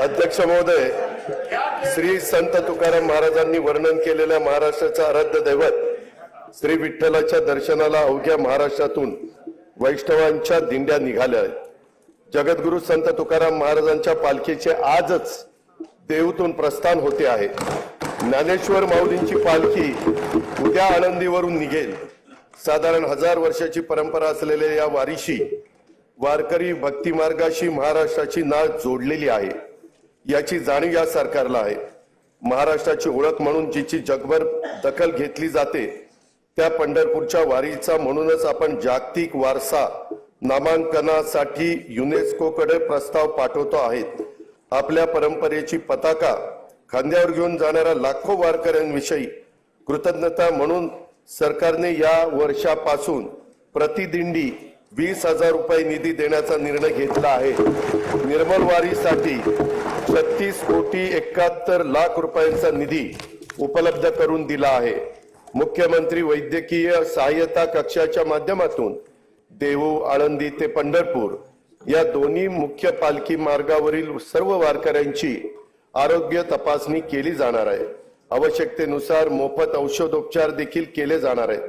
अध्यक्ष महोदय श्री संत तुकाराम महाराजांनी वर्णन केलेल्या महाराष्ट्राचा आराध्य दैवत श्री विठ्ठलाच्या दर्शनाला अवघ्या महाराष्ट्रातून वैष्णवांच्या दिंड्या निघाल्या आहेत. जगद्गुरु संत तुकाराम महाराजांच्या पालखीचे आजच देवतून प्रस्थान होते आहे. ज्ञानेश्वर माऊलींची पालखी उद्या आनंदीवरून निघेल. साधारण हजार वर्षाची परंपरा असलेल्या या वारीशी वारकरी भक्तिमार्गाशी महाराष्ट्राची नाळ जोडलेली आहे. याची जाणीव या सरकारला आहे. महाराष्ट्राची ओळख म्हणून जिची जगभर दखल घेतली जाते त्या पंढरपूरच्या वारीचा म्हणूनच आपण जागतिक वारसा नामांकनासाठी युनेस्कोकडे प्रस्ताव पाठवतो आहेत. आपल्या परंपरेची पताका खांद्यावर घेऊन जाणाऱ्या लाखो वारकऱ्यांविषयी कृतज्ञता म्हणून सरकारने या वर्षापासून प्रतिदिंडी वीस हजार रुपये निधी देण्याचा निर्णय घेतला आहे. निर्मलवारीसाठी छत्तीस कोटी एकाहत्तर लाख रुपयांचा निधी उपलब्ध करून दिला आहे. मुख्यमंत्री वैद्यकीय सहाय्यता कक्षाच्या माध्यमातून देहू आळंदी ते पंढरपूर या दोन्ही मुख्य पालखी मार्गावरील सर्व वारकऱ्यांची आरोग्य तपासणी केली जाणार आहे. आवश्यकतेनुसार मोफत औषधोपचार देखील केले जाणार आहेत.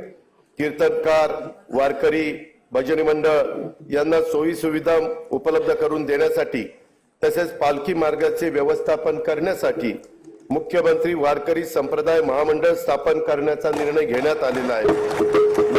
कीर्तनकार वारकरी भजनी मंडळ यांना सोयी सुविधा उपलब्ध करून देण्यासाठी तसेच पालखी मार्गाचे व्यवस्थापन करण्यासाठी मुख्यमंत्री वारकरी संप्रदाय महामंडळ स्थापन करण्याचा निर्णय घेण्यात आलेला आहे.